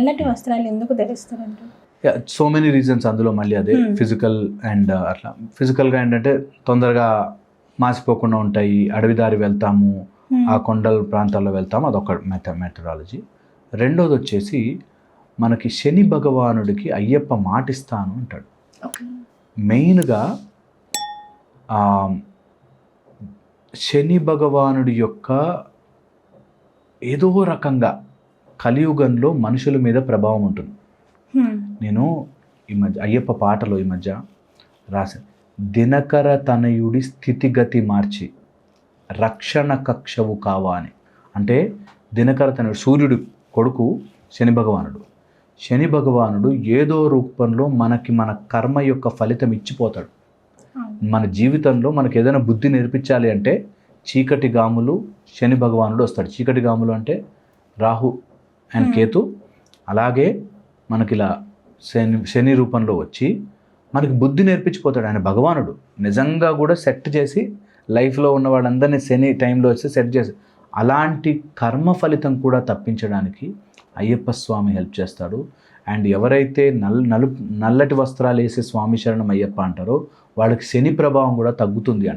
తెల్లటి వస్త్రాలు ఎందుకు ధరిస్తారంట సో మెనీ రీజన్స్ అందులో మళ్ళీ అదే Hmm. ఫిజికల్ అండ్ అట్లా ఫిజికల్గా ఏంటంటే తొందరగా మాసిపోకుండా ఉంటాయి అడవి దారి వెళ్తాము Hmm. ఆ కొండల ప్రాంతాల్లో వెళ్తాము అదొక మెథ మెథడాలజీ రెండోది వచ్చేసి మనకి శని భగవానుడికి అయ్యప్ప మాటిస్తాను అంటాడు. మెయిన్గా శని భగవానుడి యొక్క ఏదో రకంగా కలియుగంలో మనుషుల మీద ప్రభావం ఉంటుంది. నేను ఈ మధ్య అయ్యప్ప పాటలో ఈ మధ్య రాశాను దినకర తనయుడి స్థితిగతి మార్చి రక్షణ కక్షవు కావా అని. అంటే దినకర తనయుడు సూర్యుడి కొడుకు శని భగవానుడు. శని భగవానుడు ఏదో రూపంలో మనకి మన కర్మ యొక్క ఫలితం ఇచ్చిపోతాడు. మన జీవితంలో మనకి ఏదైనా బుద్ధి నేర్పించాలి అంటే చీకటి గాములు శని భగవానుడు వస్తాడు. చీకటి గాములు అంటే రాహు అండ్. కేతు అలాగే మనకి ఇలా శని శని రూపంలో వచ్చి మనకి బుద్ధి నేర్పించిపోతాడు. ఆయన భగవానుడు. నిజంగా కూడా సెట్ చేసి లైఫ్లో ఉన్న వాళ్ళందరినీ శని టైంలో వచ్చి సెట్ చేసి అలాంటి కర్మ ఫలితం కూడా తప్పించడానికి అయ్యప్ప స్వామి హెల్ప్ చేస్తాడు. అండ్ ఎవరైతే నల్ నలు నల్లటి వస్త్రాలు వేసి స్వామి శరణం అయ్యప్ప అంటారో వాళ్ళకి శని ప్రభావం కూడా తగ్గుతుంది అంట.